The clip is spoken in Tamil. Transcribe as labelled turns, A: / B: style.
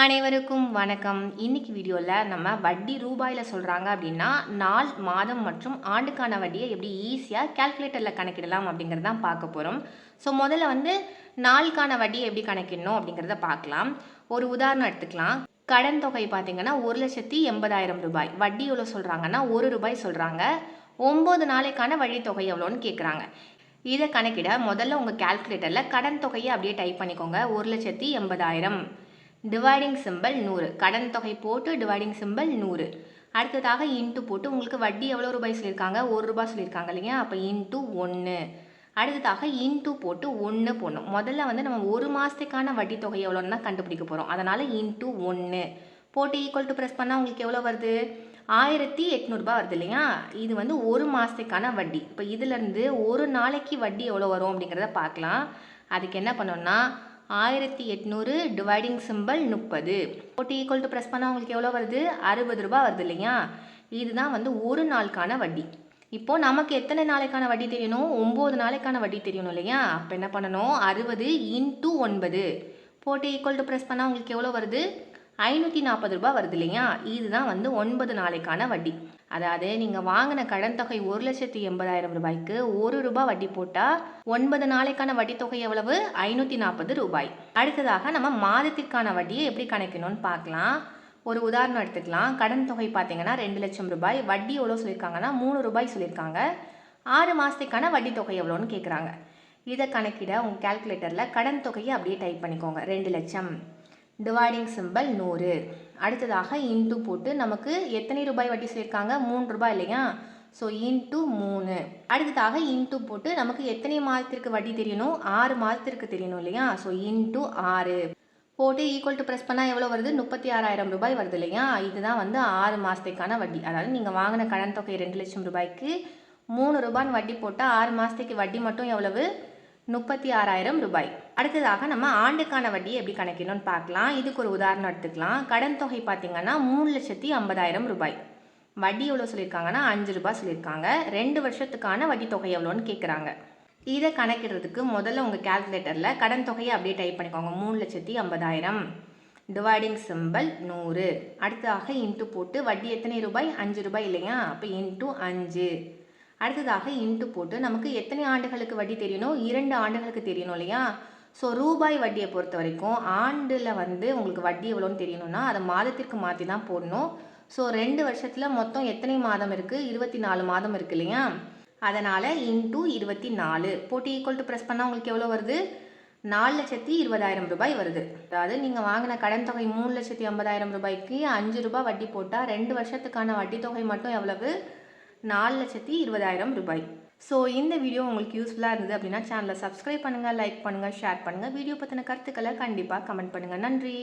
A: அனைவருக்கும் வணக்கம். இன்னைக்கு வீடியோவில் நம்ம வட்டி ரூபாயில் சொல்கிறாங்க அப்படின்னா நாள் மாதம் மற்றும் ஆண்டுக்கான வட்டியை எப்படி ஈஸியாக கேல்குலேட்டரில் கணக்கிடலாம் அப்படிங்கிறது தான் பார்க்க போகிறோம் ஸோ முதல்ல வந்து நாளுக்கான வட்டியை எப்படி கணக்கிடணும் அப்படிங்கிறத பார்க்கலாம். ஒரு உதாரணம் எடுத்துக்கலாம். கடன் தொகை பார்த்தீங்கன்னா ஒரு லட்சத்தி எண்பதாயிரம் ரூபாய். வட்டி எவ்வளோ சொல்கிறாங்கன்னா ஒரு ரூபாய் சொல்கிறாங்க ஒம்பது நாளைக்கான வழித்தொகை எவ்வளோன்னு கேட்குறாங்க இதை கணக்கிட முதல்ல உங்கள் கால்குலேட்டரில் கடன் தொகையை அப்படியே டைப் பண்ணிக்கோங்க. ஒரு லட்சத்தி எண்பதாயிரம். டிவைடிங் சிம்பல் நூறு. கடன் தொகை போட்டு டிவைடிங் சிம்பல் நூறு. அடுத்ததாக இன்ட்டு போட்டு உங்களுக்கு வட்டி எவ்வளோ ரூபாய் சொல்லியிருக்காங்க? ஒரு ரூபாய் சொல்லியிருக்காங்க இல்லையா? அப்போ இன்ட்டு ஒன்று அடுத்ததாக இன்ட்டு போட்டு ஒன்று போடணும். முதல்ல வந்து நம்ம ஒரு மாதத்துக்கான வட்டி தொகை எவ்வளோன்னு தான் கண்டுபிடிக்க போகிறோம் அதனால் இன்ட்டு ஒன்று போட்டு ஈக்குவல் டு ப்ரெஸ் பண்ணால் உங்களுக்கு எவ்வளோ வருது? ஆயிரத்தி எட்நூறுபா வருது இல்லையா? இது வந்து ஒரு மாதத்துக்கான வட்டி. இப்போ இதுலேருந்து ஒரு நாளைக்கு வட்டி எவ்வளோ வரும் அப்படிங்கிறத பார்க்கலாம். அதுக்கு என்ன பண்ணோம்னா ஆயிரத்தி எட்நூறு டிவைடிங் சிம்பல் முப்பது. போட்டு ஈக்குவல் டு ப்ரெஸ் பண்ணால் உங்களுக்கு எவ்வளோ வருது? அறுபது ரூபா வருது இல்லையா? இதுதான் வந்து ஒரு நாளுக்கான வட்டி. இப்போது நமக்கு எத்தனை நாளைக்கான வட்டி தெரியணும்? ஒம்பது நாளைக்கான வட்டி தெரியணும் இல்லையா? அப்போ என்ன பண்ணணும்? அறுபது இன்ட்டு ஒன்பது. போட்டு ஈக்குவல் டு ப்ரெஸ் பண்ணால் உங்களுக்கு எவ்வளோ வருது? ஐநூற்றி நாற்பது ரூபாய் வருது இல்லையா? இதுதான் வந்து ஒன்பது நாளைக்கான வட்டி. அதாவது நீங்கள் வாங்கின கடன் தொகை ஒரு லட்சத்தி எண்பதாயிரம் ரூபாய்க்கு ஒரு ரூபாய் வட்டி போட்டால் ஒன்பது நாளைக்கான வட்டி தொகை எவ்வளவு? ஐநூற்றி நாற்பது ரூபாய். அடுத்ததாக நம்ம மாதத்திற்கான வட்டியை எப்படி கணக்கணும்னு பார்க்கலாம். ஒரு உதாரணம் எடுத்துக்கலாம். கடன் தொகை பார்த்தீங்கன்னா ரெண்டு லட்சம் ரூபாய். வட்டி எவ்வளோ சொல்லியிருக்காங்கன்னா மூணு ரூபாய் சொல்லியிருக்காங்க. ஆறு மாதத்துக்கான வட்டி தொகை எவ்வளோன்னு கேட்குறாங்க இதை கணக்கிட உங்கள் கால்குலேட்டரில் கடன் தொகையை அப்படியே டைப் பண்ணிக்கோங்க. ரெண்டு லட்சம். டிவைடிங் சிம்பல் நூறு. அடுத்ததாக இன்ட்டு போட்டு நமக்கு எத்தனை ரூபாய் வட்டி சொல்லியிருக்காங்க? மூணு ரூபாய் இல்லையா? ஸோ இன்ட்டு மூணு. அடுத்ததாக இன்ட்டு போட்டு நமக்கு எத்தனை மாதத்திற்கு வட்டி தெரியணும்? ஆறு மாதத்திற்கு தெரியணும் இல்லையா? ஸோ இன்ட்டு ஆறு. போட்டு ஈக்குவல் டு ப்ரெஸ் பண்ணால் எவ்வளோ வருது? முப்பத்தி ஆறாயிரம் ரூபாய் வருது இல்லையா? இதுதான் வந்து ஆறு மாதத்துக்கான வட்டி. அதாவது நீங்கள் வாங்கின கடன் தொகை ரெண்டு லட்சம் ரூபாய்க்கு மூணு ரூபான்னு வட்டி போட்டால் ஆறு மாதத்துக்கு வட்டி மட்டும் எவ்வளவு? முப்பத்தி ஆறாயிரம் ரூபாய். அடுத்ததாக நம்ம ஆண்டுக்கான வட்டியை எப்படி கணக்கிடணும்னு பார்க்கலாம். இதுக்கு ஒரு உதாரணம் எடுத்துக்கலாம். கடன் தொகை பார்த்தீங்கன்னா மூணு லட்சத்தி ஐம்பதாயிரம் ரூபாய். வட்டி எவ்வளோ சொல்லியிருக்காங்கன்னா அஞ்சு ரூபாய் சொல்லியிருக்காங்க. ரெண்டு வருஷத்துக்கான வட்டி தொகை எவ்வளோன்னு கேட்குறாங்க. இதை கணக்கிடுறதுக்கு முதல்ல உங்கள் கேல்குலேட்டரில் கடன் தொகையை அப்படியே டைப் பண்ணிக்கோங்க. மூணு லட்சத்தி ஐம்பதாயிரம். டிவைடிங் சிம்பல் நூறு. அடுத்ததாக இன்ட்டு போட்டு வட்டி எத்தனை ரூபாய்? அஞ்சு ரூபாய் இல்லையா? அப்போ இன்ட்டு அஞ்சு. அடுத்ததாக இன்ட்டு போட்டு நமக்கு எத்தனை ஆண்டுகளுக்கு வட்டி தெரியணும்? இரண்டு ஆண்டுகளுக்கு தெரியணும் இல்லையா? ஸோ ரூபாய் வட்டியை பொறுத்த வரைக்கும் ஆண்டில் வந்து உங்களுக்கு வட்டி எவ்வளோன்னு தெரியணும்னா அதை மாதத்திற்கு மாற்றி தான் போடணும். ஸோ ரெண்டு வருஷத்தில் மொத்தம் எத்தனை மாதம் இருக்குது இருபத்தி நாலு மாதம் இருக்குது இல்லையா? அதனால் இன்டூ இருபத்தி நாலு போட்டு ஈக்குவல் டு ப்ரெஸ் பண்ணால் உங்களுக்கு எவ்வளோ வருது? நாலு லட்சத்தி இருபதாயிரம் ரூபாய் வருது. அதாவது நீங்கள் வாங்கின கடன் தொகை மூணு லட்சத்தி ஐம்பதாயிரம் ரூபாய்க்கு அஞ்சு ரூபாய் வட்டி போட்டால் ரெண்டு வருஷத்துக்கான வட்டி தொகை மட்டும் எவ்வளவு? நாலு லட்சத்தி இருபதாயிரம் ரூபாய். ஸோ இந்த வீடியோ உங்களுக்கு யூஸ்ஃபுல்லாக இருந்தது அப்படின்னா சேனலை சப்ஸ்கிரைப் பண்ணுங்கள் லைக் பண்ணுங்கள் ஷேர் பண்ணுங்கள் வீடியோ பற்றின கருத்துக்களை கண்டிப்பாக கமெண்ட் பண்ணுங்கள் நன்றி.